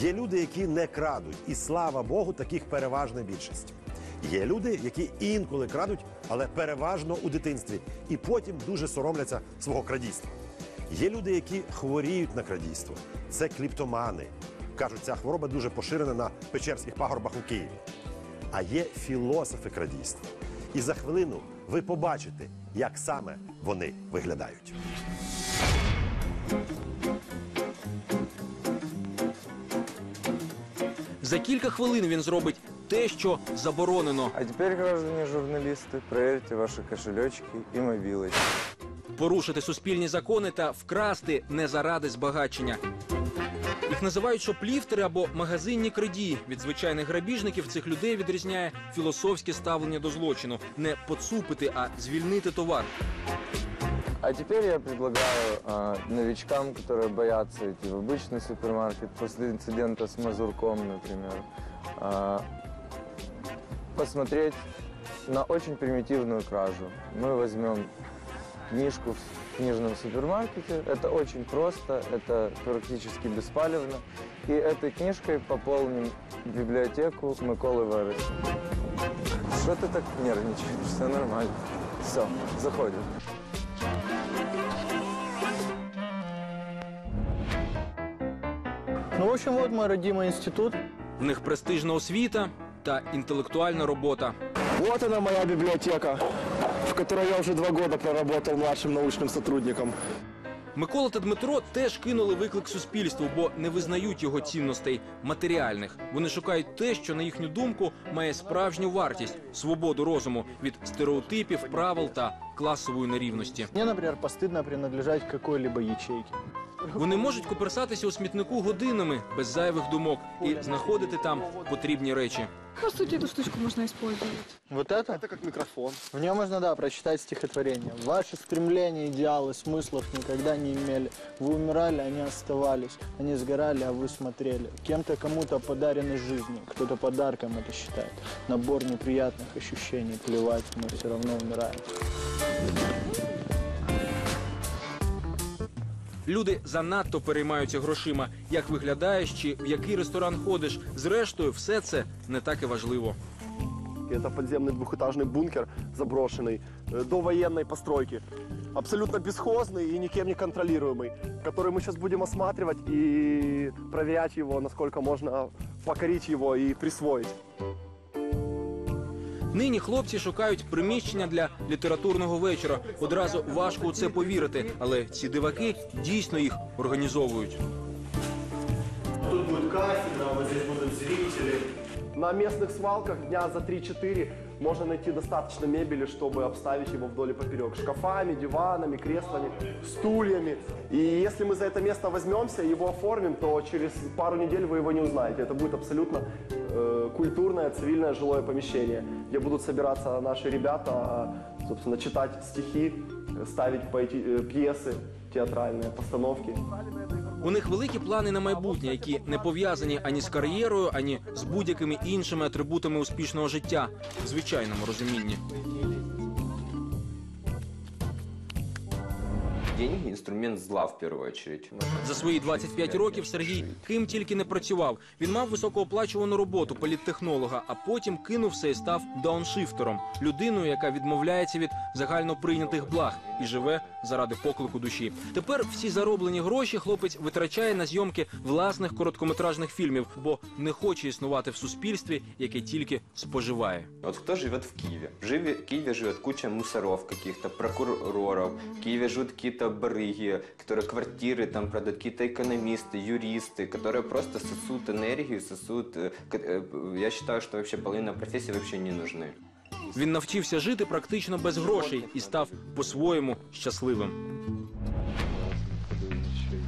Є люди, які не крадуть, і слава Богу, таких переважна більшість. Є люди, які інколи крадуть, але переважно у дитинстві, і потім дуже соромляться свого крадійства. Є люди, які хворіють на крадійство. Це кліптомани. Кажуть, ця хвороба дуже поширена на Печерських пагорбах у Києві. А є філософи крадійства. І за хвилину ви побачите, як саме вони виглядають. За кілька хвилин він зробить те, що заборонено. А теперь, граждане журналисты, проверьте ваши кошелечки и мобилочки. порушити суспільні закони та вкрасти не заради збагачення. Їх називають шопліфтери або магазинні крадії. Від звичайних грабіжників цих людей відрізняє філософське ставлення до злочину не поцупити, а звільнити товар. А теперь я предлагаю а, новичкам, которые боятся идти в обычный супермаркет после инцидента с Мазурком, например, а, посмотреть на очень примитивную кражу. Мы возьмем книжку в книжном супермаркете. Это очень просто, это практически беспалевно. И этой книжкой пополним библиотеку Миколы Вереса. Что ты так нервничаешь? Все нормально. Все, заходим. Ну, в общем, вот мой родимый институт. В них престижна освіта та інтелектуальна робота. Вот она моя библиотека, в которой я уже два года проработал младшим научным сотрудником. Микола та Дмитро теж кинули виклик суспільству, бо не визнають його цінностей матеріальних. Вони шукають те, що на їхню думку має справжню вартість свободу розуму від стереотипів, правил та класової нерівності. Мне, например, постыдно принадлежать к какой-либо ячейке. Вони можуть коперсатися у смітнику годинами без зайвих думок і знаходити там потрібні речі. По сути, эту штучку можно использовать. Вот это? Это как микрофон. В нем можно, да, прочитать стихотворение. Ваши стремления, идеалы, смыслов никогда не имели. Вы умирали, они оставались. Они сгорали, а вы смотрели. Кем-то кому-то подарены жизни, кто-то подарком это считает. Набор неприятных ощущений. Плевать, мы все равно умираем. Люди занадто переймаються грошима. Як виглядаєш чи в який ресторан ходиш. Зрештою, все це не так і важливо. Это подземный двухэтажный бункер, заброшенный, э, до военной постройки. Абсолютно бесхозный и никем не контролируемый, который мы сейчас будем осматривать и проверять его, насколько можно покорить его и присвоить. Нині хлопці шукають приміщення для літературного вечора. Одразу важко у це повірити, але ці диваки дійсно їх організовують. Тут будет кафедра, ми тут будут зрителі. На місцевих свалках дня за 3-4 можно найти достаточно мебели, чтобы обставить его вдоль и поперек. Шкафами, диванами, креслами, стульями. И если мы за это место возьмемся и его оформим, то через пару недель вы его не узнаете. Это будет абсолютно э, культурное, цивильное жилое помещение, где будут собираться наши ребята, э, собственно, читать стихи, э, ставить поэти- э, пьесы театральные, постановки. У них великі плани на майбутнє, які не пов'язані ані з кар'єрою, ані з будь-якими іншими атрибутами успішного життя в звичайному розумінні. Деньги – инструмент зла в первую очередь. За свої 25 років Сергій ким тільки не працював. Він мав високооплачувану роботу політтехнолога, а потім кинув все і став дауншифтером, людиною, яка відмовляється від загально прийнятих благ і живе заради поклику душі. Тепер всі зароблені гроші хлопець витрачає на зйомки власних короткометражних фільмів, бо не хоче існувати в суспільстві, яке тільки споживає. Вот кто живет в Киеве? В Живе- Киеве живет куча мусоров каких-то, прокуроров. В Киеве живут какие-то барыги, которые квартиры там продают, какие-то экономисты, юристы, которые просто сосут энергию, сосут... э, к- э, Я считаю, что вообще половина профессий вообще не нужны. Він навчився жити практично без грошей і став по-своєму щасливим.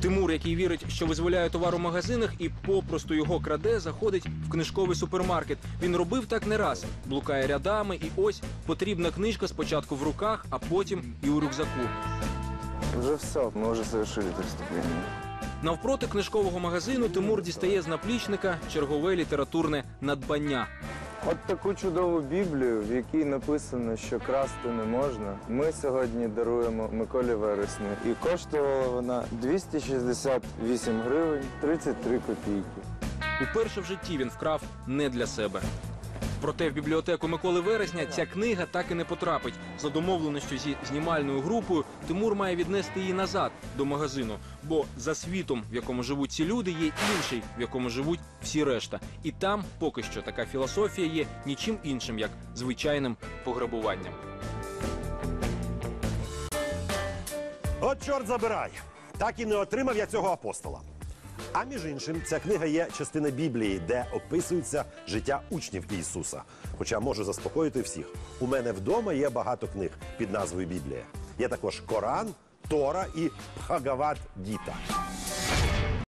Тимур, який вірить, що визволяє товар у магазинах і попросту його краде, заходить в книжковий супермаркет. Він робив так не раз, блукає рядами, і ось потрібна книжка спочатку в руках, а потім і у рюкзаку. Уже все, мы уже совершили преступление. Навпроти книжкового магазину Тимур дістає з наплічника чергове літературне надбання. От таку чудову Біблію, в якій написано, що красти не можна, ми сьогодні даруємо Миколі Вересню. І коштувала вона 268 гривень 33 копійки. Уперше в житті він вкрав не для себе. Проте в бібліотеку Миколи Вересня ця книга так і не потрапить. За домовленістю зі знімальною групою Тимур має віднести її назад до магазину. Бо за світом, в якому живуть ці люди, є інший, в якому живуть всі решта. І там поки що така філософія є нічим іншим, як звичайним пограбуванням. От чорт забирай. Так і не отримав я цього апостола. А між іншим, ця книга є частина Біблії, де описується життя учнів Ісуса. Хоча можу заспокоїти всіх. У мене вдома є багато книг під назвою Біблія. Є також Коран, Тора і Пхагават Гіта.